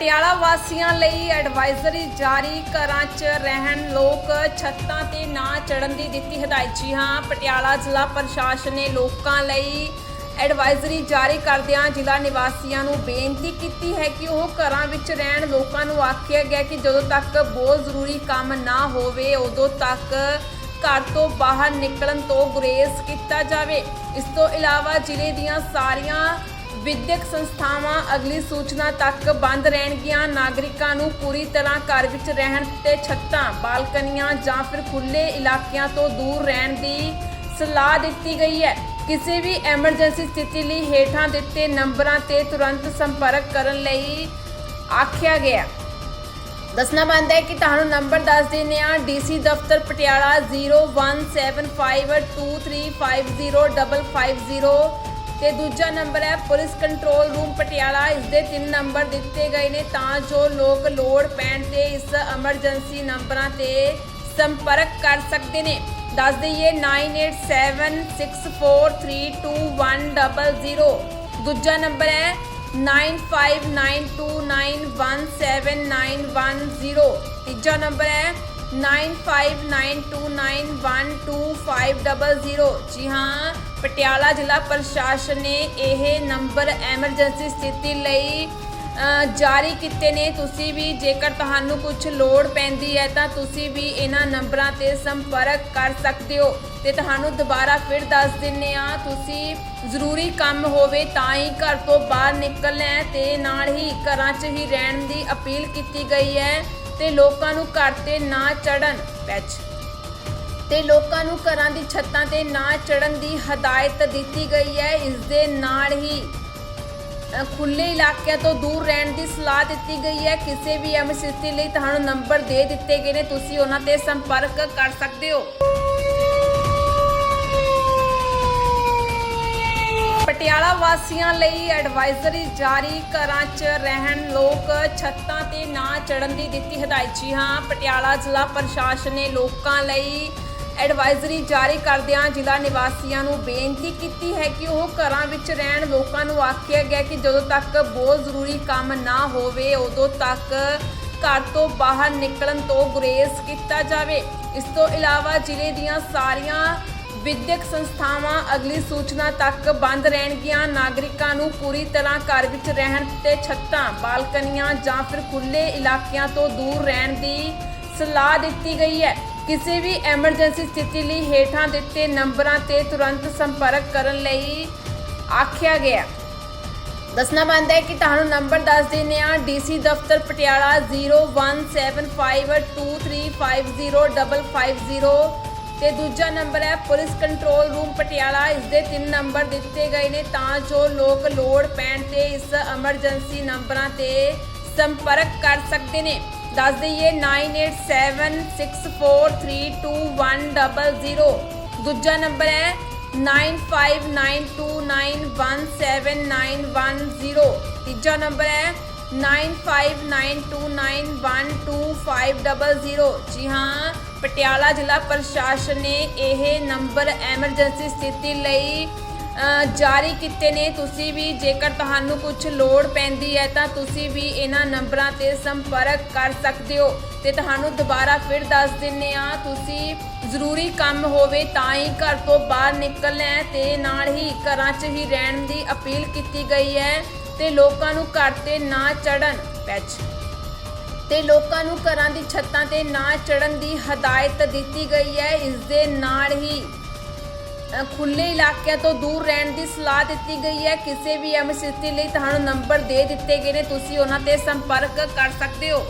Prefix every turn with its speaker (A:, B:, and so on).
A: ਪਟਿਆਲਾ ਵਾਸੀਆਂ ਲਈ ਐਡਵਾਈਜ਼ਰੀ ਜਾਰੀ, ਘਰਾਂ 'ਚ ਰਹਿਣ ਲੋਕ ਛੱਤਾਂ ਤੇ ਨਾ ਚੜਨ ਦੀ ਦਿੱਤੀ ਹਦਾਇਤ। ਜੀ ਹਾਂ, ਪਟਿਆਲਾ ਜ਼ਿਲ੍ਹਾ ਪ੍ਰਸ਼ਾਸਨ ਨੇ ਲੋਕਾਂ ਲਈ ਐਡਵਾਈਜ਼ਰੀ ਜਾਰੀ ਕਰਦਿਆਂ ਜ਼ਿਲ੍ਹਾ ਨਿਵਾਸੀਆਂ ਨੂੰ ਬੇਨਤੀ ਕੀਤੀ ਹੈ ਕਿ ਉਹ ਘਰਾਂ ਵਿੱਚ ਰਹਿਣ ਲੋਕਾਂ ਨੂੰ ਆਖਿਆ ਗਿਆ ਕਿ ਜਦੋਂ ਤੱਕ ਬਹੁਤ ਜ਼ਰੂਰੀ ਕੰਮ ਨਾ ਹੋਵੇ, ਉਦੋਂ ਤੱਕ ਘਰ ਤੋਂ ਬਾਹਰ ਨਿਕਲਣ ਤੋਂ ਗੁਰੇਜ਼ ਕੀਤਾ ਜਾਵੇ। ਇਸ ਤੋਂ ਇਲਾਵਾ ਜ਼ਿਲ੍ਹੇ ਦੀਆਂ ਸਾਰੀਆਂ ਵਿਦਿਅਕ ਸੰਸਥਾਵਾਂ ਅਗਲੀ ਸੂਚਨਾ ਤੱਕ ਬੰਦ ਰਹਿਣਗੀਆਂ। ਨਾਗਰਿਕਾਂ ਨੂੰ ਪੂਰੀ ਤਰ੍ਹਾਂ ਘਰ ਵਿੱਚ ਰਹਿਣ ਤੇ ਛੱਤਾਂ, ਬਾਲਕਨੀਆਂ ਜਾਂ ਫਿਰ ਖੁੱਲੇ ਇਲਾਕਿਆਂ ਤੋਂ ਦੂਰ ਰਹਿਣ ਦੀ ਸਲਾਹ ਦਿੱਤੀ ਗਈ ਹੈ। ਕਿਸੇ ਵੀ ਐਮਰਜੈਂਸੀ ਸਥਿਤੀ ਲਈ ਹੇਠਾਂ ਦਿੱਤੇ ਨੰਬਰਾਂ ਤੇ ਤੁਰੰਤ ਸੰਪਰਕ ਕਰਨ ਲਈ ਆਖਿਆ ਗਿਆ। ਦੱਸਣਾ ਬਣਦਾ ਹੈ ਕਿ ਤੁਹਾਨੂੰ ਨੰਬਰ ਦੱਸ ਦਿੰਦੇ ਆ ਡੀਸੀ ਦਫ਼ਤਰ ਪਟਿਆਲਾ 01752350550 ਤੇ ਦੂਜਾ ਨੰਬਰ ਹੈ, ਪੁਲਿਸ ਕੰਟਰੋਲ ਰੂਮ ਪਟਿਆਲਾ। ਇਸ ਦੇ ਤਿੰਨ ਨੰਬਰ ਦਿੱਤੇ ਗਏ ਨੇ, ਤਾਂ ਜੋ ਲੋਕ ਲੋੜ ਪੈਣ ਤੇ ਇਸ ਐਮਰਜੈਂਸੀ ਨੰਬਰਾਂ ਤੇ ਸੰਪਰਕ ਕਰ ਸਕਦੇ ਨੇ। ਦੱਸ ਦਈਏ 9876432100 ਦੂਜਾ ਨੰਬਰ ਹੈ 9592917910 ਤੀਜਾ ਨੰਬਰ ਹੈ 9592912500 ਜੀ ਹਾਂ ਪਟਿਆਲਾ ਜ਼ਿਲ੍ਹਾ ਪ੍ਰਸ਼ਾਸਨ ਨੇ ਇਹ ਨੰਬਰ ਐਮਰਜੈਂਸੀ ਸਥਿਤੀ ਲਈ ਜਾਰੀ ਕੀਤੇ ਨੇ ਤੁਸੀਂ ਵੀ ਜੇਕਰ ਤੁਹਾਨੂੰ ਕੁਝ ਲੋੜ ਪੈਂਦੀ ਹੈ ਤਾਂ ਤੁਸੀਂ ਵੀ ਇਹਨਾਂ ਨੰਬਰਾਂ ਤੇ ਸੰਪਰਕ ਕਰ ਸਕਦੇ ਹੋ ਤੇ ਤੁਹਾਨੂੰ ਦੁਬਾਰਾ ਫਿਰ ਦੱਸ ਦਿੰਨੇ ਆ ਤੁਸੀਂ ਜ਼ਰੂਰੀ ਕੰਮ ਹੋਵੇ ਤਾਂ ਹੀ ਘਰ ਤੋਂ ਬਾਹਰ ਨਿਕਲਣਾ ਹੈ ਤੇ ਨਾਲ ਹੀ ਘਰਾਂ 'ਚ ਹੀ ਰਹਿਣ ਦੀ ਅਪੀਲ ਕੀਤੀ ਗਈ ਹੈ ਤੇ ਲੋਕਾਂ ਨੂੰ ਘਰ ਤੇ ਨਾ ਚੜਨ ਪੈਚ ਤੇ ਲੋਕਾਂ ਨੂੰ ਘਰਾਂ ਦੀ ਛੱਤਾਂ ਤੇ ਨਾ ਚੜਨ ਦੀ ਹਦਾਇਤ ਦਿੱਤੀ ਗਈ ਹੈ। ਇਸ ਦੇ ਨਾਲ ਹੀ ਅ, ਖੁੱਲੇ ਇਲਾਕਿਆਂ ਤੋਂ ਦੂਰ ਰਹਿਣ ਦੀ ਸਲਾਹ ਦਿੱਤੀ ਗਈ ਹੈ। ਕਿਸੇ ਵੀ ਐਮਰਜੈਂਸੀ ਲਈ ਤੁਹਾਨੂੰ ਨੰਬਰ ਦੇ ਦਿੱਤੇ ਗਏ ਨੇ। ਤੁਸੀਂ ਉਹਨਾਂ ਤੇ ਸੰਪਰਕ ਕਰ ਸਕਦੇ ਹੋ। ਪਟਿਆਲਾ ਵਾਸੀਆਂ ਲਈ ਐਡਵਾਈਜ਼ਰੀ ਜਾਰੀ, ਘਰਾਂ 'ਚ ਰਹਿਣ ਲੋਕ ਛੱਤਾਂ ਤੇ ਨਾ ਚੜਨ ਦੀ ਦਿੱਤੀ ਹਦਾਇਤ। ਜੀ ਹਾਂ, ਪਟਿਆਲਾ ਜ਼ਿਲ੍ਹਾ ਪ੍ਰਸ਼ਾਸਨ ਨੇ ਲੋਕਾਂ ਲਈ ਐਡਵਾਈਜ਼ਰੀ ਜਾਰੀ ਕਰਦਿਆਂ ਜ਼ਿਲ੍ਹਾ ਨਿਵਾਸੀਆਂ ਨੂੰ ਬੇਨਤੀ ਕੀਤੀ ਹੈ ਕਿ ਉਹ ਘਰਾਂ ਵਿੱਚ ਰਹਿਣ ਲੋਕਾਂ ਨੂੰ ਆਖਿਆ ਗਿਆ ਕਿ ਜਦੋਂ ਤੱਕ ਬਹੁਤ ਜ਼ਰੂਰੀ ਕੰਮ ਨਾ ਹੋਵੇ, ਉਦੋਂ ਤੱਕ ਘਰ ਤੋਂ ਬਾਹਰ ਨਿਕਲਣ ਤੋਂ ਗੁਰੇਜ਼ ਕੀਤਾ ਜਾਵੇ। ਇਸ ਤੋਂ ਇਲਾਵਾ ਜ਼ਿਲ੍ਹੇ ਦੀਆਂ ਸਾਰੀਆਂ ਵਿਦਿਅਕ ਸੰਸਥਾਵਾਂ ਅਗਲੀ ਸੂਚਨਾ ਤੱਕ ਬੰਦ ਰਹਿਣਗੀਆਂ। ਨਾਗਰਿਕਾਂ ਨੂੰ ਪੂਰੀ ਤਰ੍ਹਾਂ ਘਰ ਵਿੱਚ ਰਹਿਣ ਤੇ ਛੱਤਾਂ, ਬਾਲਕਨੀਆਂ ਜਾਂ ਫਿਰ ਖੁੱਲੇ ਇਲਾਕਿਆਂ ਤੋਂ ਦੂਰ ਰਹਿਣ ਦੀ ਸਲਾਹ ਦਿੱਤੀ ਗਈ ਹੈ। ਕਿਸੇ ਵੀ ਐਮਰਜੈਂਸੀ ਸਥਿਤੀ ਲਈ ਹੇਠਾਂ ਦਿੱਤੇ ਨੰਬਰਾਂ ਤੇ ਤੁਰੰਤ ਸੰਪਰਕ ਕਰਨ ਲਈ ਆਖਿਆ ਗਿਆ। ਦੱਸਣਾ ਬਣਦਾ ਹੈ ਕਿ ਤੁਹਾਨੂੰ ਨੰਬਰ ਦੱਸ ਦਿੰਦੇ ਆ ਡੀਸੀ ਦਫ਼ਤਰ ਪਟਿਆਲਾ 01752350550 ਤੇ ਦੂਜਾ ਨੰਬਰ ਹੈ, ਪੁਲਿਸ ਕੰਟਰੋਲ ਰੂਮ ਪਟਿਆਲਾ। ਇਸ ਦੇ ਤਿੰਨ ਨੰਬਰ ਦਿੱਤੇ ਗਏ ਨੇ, ਤਾਂ ਜੋ ਲੋਕ ਲੋੜ ਪੈਣ ਤੇ ਇਸ ਐਮਰਜੈਂਸੀ ਨੰਬਰਾਂ ਤੇ ਸੰਪਰਕ ਕਰ ਸਕਦੇ ਨੇ। ਦੱਸ ਦਈਏ 9876432100 ਦੂਜਾ ਨੰਬਰ ਹੈ 9592917910 ਤੀਜਾ ਨੰਬਰ ਹੈ 9592912500 ਜੀ ਹਾਂ ਪਟਿਆਲਾ ਜ਼ਿਲ੍ਹਾ ਪ੍ਰਸ਼ਾਸਨ ਨੇ ਇਹ ਨੰਬਰ ਐਮਰਜੈਂਸੀ ਸਥਿਤੀ ਲਈ ਜਾਰੀ ਕੀਤੇ ਨੇ ਤੁਸੀਂ ਵੀ ਜੇਕਰ ਤੁਹਾਨੂੰ ਕੁਝ ਲੋੜ ਪੈਂਦੀ ਹੈ ਤਾਂ ਤੁਸੀਂ ਵੀ ਇਹਨਾਂ ਨੰਬਰਾਂ ਤੇ ਸੰਪਰਕ ਕਰ ਸਕਦੇ ਹੋ ਤੇ ਤੁਹਾਨੂੰ ਦੁਬਾਰਾ ਫਿਰ ਦੱਸ ਦਿੰਨੇ ਆ ਤੁਸੀਂ ਜ਼ਰੂਰੀ ਕੰਮ ਹੋਵੇ ਤਾਂ ਹੀ ਘਰ ਤੋਂ ਬਾਹਰ ਨਿਕਲਣਾ ਹੈ ਤੇ ਨਾਲ ਹੀ ਘਰਾਂ 'ਚ ਹੀ ਰਹਿਣ ਦੀ ਅਪੀਲ ਕੀਤੀ ਗਈ ਹੈ ਤੇ ਲੋਕਾਂ ਨੂੰ ਘਰ ਤੇ ਨਾ ਚੜਨ ਪੈਚ ਤੇ ਲੋਕਾਂ ਨੂੰ ਘਰਾਂ ਦੀ ਛੱਤਾਂ ਤੇ ਨਾ ਚੜਨ ਦੀ ਹਦਾਇਤ ਦਿੱਤੀ ਗਈ ਹੈ। ਇਸ ਦੇ ਨਾਲ ਹੀ ਅ, ਖੁੱਲੇ ਇਲਾਕਿਆਂ ਤੋਂ ਦੂਰ ਰਹਿਣ ਦੀ ਸਲਾਹ ਦਿੱਤੀ ਗਈ ਹੈ। ਕਿਸੇ ਵੀ ਐਮਰਜੈਂਸੀ ਲਈ ਤੁਹਾਨੂੰ ਨੰਬਰ ਦੇ ਦਿੱਤੇ ਗਏ ਨੇ। ਤੁਸੀਂ ਉਹਨਾਂ ਤੇ ਸੰਪਰਕ ਕਰ ਸਕਦੇ ਹੋ।